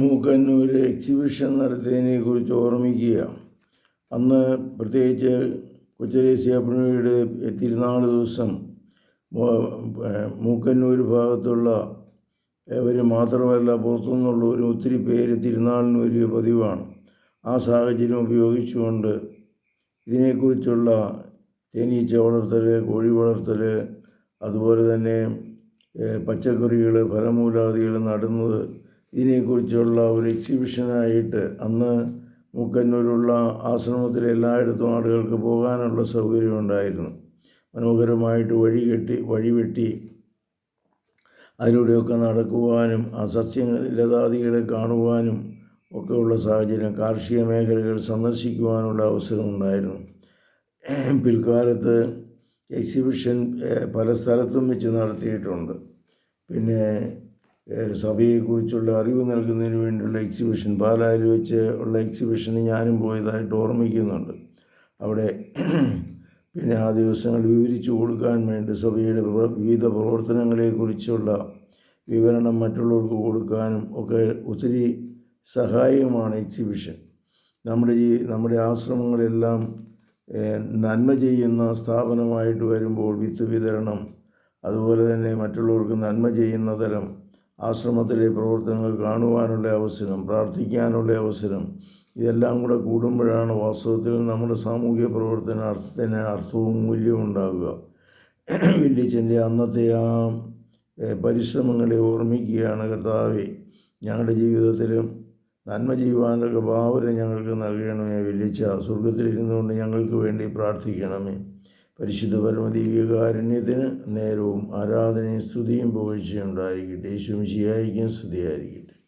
Mookkannoor exhibition നടത്തിയതിനെ കുറിച്ച് ഓർമ്മിക്കുക. അന്ന് പ്രത്യേകിച്ച് കൊച്ചരേസ്യാപ്പിണിയുടെ തിരുനാൾ ദിവസം മൂക്കന്നൂർ ഭാഗത്തുള്ള ഇവർ മാത്രമല്ല പുറത്തുനിന്നുള്ളവരും ഒത്തിരി പേര് തിരുനാളിന് ഒരു പതിവാണ്. ആ സാഹചര്യം ഉപയോഗിച്ചുകൊണ്ട് ഇതിനെക്കുറിച്ചുള്ള തേനീച്ച വളർത്തൽ കോഴി വളർത്തൽ അതുപോലെ തന്നെ പച്ചക്കറികൾ ഫലമൂലാദികൾ നടുന്നത് ഇതിനെക്കുറിച്ചുള്ള ഒരു എക്സിബിഷനായിട്ട് അന്ന് മുക്കന്നൂരുള്ള ആശ്രമത്തിൽ എല്ലായിടത്തും ആളുകൾക്ക് പോകാനുള്ള സൗകര്യം ഉണ്ടായിരുന്നു. മനോഹരമായിട്ട് വഴി കെട്ടി വഴിവെട്ടി അതിലൂടെയൊക്കെ നടക്കുവാനും ആ സസ്യങ്ങൾ ലതാദികളെ കാണുവാനും ഒക്കെയുള്ള സാഹചര്യം കാർഷിക മേഖലകൾ സന്ദർശിക്കുവാനുള്ള അവസരം ഉണ്ടായിരുന്നു. പിൽക്കാലത്ത് എക്സിബിഷൻ പല സ്ഥലത്തും വെച്ച് നടത്തിയിട്ടുണ്ട്. പിന്നെ സഭയെക്കുറിച്ചുള്ള അറിവ് നൽകുന്നതിന് വേണ്ടിയുള്ള എക്സിബിഷൻ പാലായിൽ വെച്ച് ഉള്ള എക്സിബിഷന് ഞാനും പോയതായിട്ട് ഓർമ്മിക്കുന്നുണ്ട്. അവിടെ പിന്നെ ആ ദിവസങ്ങൾ വിവരിച്ചു കൊടുക്കാൻ വേണ്ടി സഭയുടെ വിവിധ പ്രവർത്തനങ്ങളെക്കുറിച്ചുള്ള വിവരണം മറ്റുള്ളവർക്ക് കൊടുക്കാനും ഒക്കെ ഒത്തിരി സഹായകമാണ് എക്സിബിഷൻ നമ്മുടെ ഈ നമ്മുടെ ആശ്രമങ്ങളെല്ലാം നന്മ ചെയ്യുന്ന സ്ഥാപനമായിട്ട് വരുമ്പോൾ വിത്ത് വിതരണം അതുപോലെ തന്നെ മറ്റുള്ളവർക്ക് നന്മ ചെയ്യുന്ന തരം ആശ്രമത്തിലെ പ്രവർത്തനങ്ങൾ കാണുവാനുള്ള അവസരം പ്രാർത്ഥിക്കാനുള്ള അവസരം ഇതെല്ലാം കൂടെ കൂടുമ്പോഴാണ് വാസ്തവത്തിൽ നമ്മുടെ സാമൂഹ്യ പ്രവർത്തന അർത്ഥത്തിന് അർത്ഥവും മൂല്യവും ഉണ്ടാകുക വില്ലിച്ചന്റെ അന്നത്തെ ആ പരിശ്രമങ്ങളെ ഓർമ്മിക്കുകയാണ് കർത്താവെ. ഞങ്ങളുടെ ജീവിതത്തിലും നന്മ ചെയ്യുവാനുള്ള ഭാവന ഞങ്ങൾക്ക് നൽകണമേ വില്ലിച്ച സ്വർഗത്തിലിരുന്നുകൊണ്ട് ഞങ്ങൾക്ക് വേണ്ടി പ്രാർത്ഥിക്കണമേ. പരിശുദ്ധ പരമദിവ്യകാരുണ്യത്തിന് നേരവും ആരാധനയും സ്തുതിയും പോഴ്ചയുണ്ടായിരിക്കട്ടെ ഉണ്ടായിരിക്കട്ടെ. യേശും ശിയായിക്കും സ്തുതിയായിരിക്കട്ടെ.